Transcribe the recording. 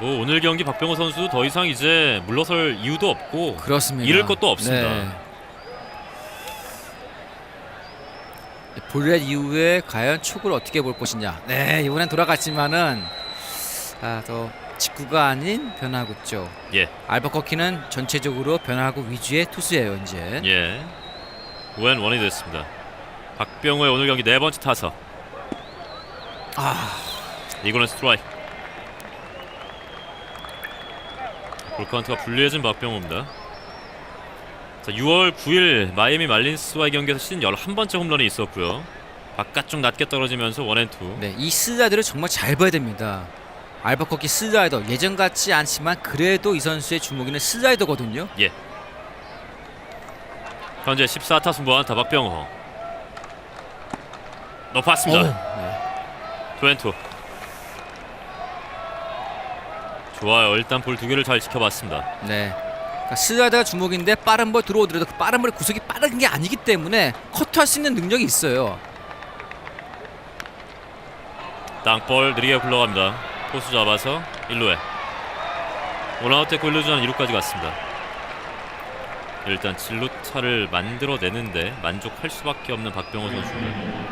뭐 오늘 경기 박병호 선수 더 이상 이제 물러설 이유도 없고 그렇습니다. 잃을 것도 없습니다. 네. 볼넷 이후에 과연 축구를 어떻게 볼 것이냐. 네, 이번엔 돌아갔지만은 아, 더 직구가 아닌 변화구 쪽. 예. 알버커키는 전체적으로 변화구 위주의 투수예요, 이제. 예. 웬 원이 됐습니다. 박병호의 오늘 경기 네 번째 타석. 아, 이거는 스트라이크. 볼카운트가 불리해진 박병호입니다. 자, 6월 9일 마이애미 말린스와의 경기에서 시즌 11번째 홈런이 있었고요. 바깥쪽 낮게 떨어지면서 원앤투. 네, 이 슬라이더를 정말 잘 봐야 됩니다. 알버커키 슬라이더 예전 같지 않지만 그래도 이 선수의 주목이는 슬라이더거든요. 현재 14타수 무안타 박병호. 높았습니다. 네. 투앤투. 좋아요. 일단 볼 두 개를 잘 지켜봤습니다. 네. 그러니까 슬라이더가 주목인데 빠른 볼 들어오더라도 그 빠른 볼의 구속이 빠른 게 아니기 때문에 커트할 수 있는 능력이 있어요. 땅볼 느리게 굴러갑니다. 포수 잡아서 1루에. 원아웃 1루 주전 2루까지 갔습니다. 일단 진루타를 만들어내는데 만족할 수밖에 없는 박병호 선수입니다.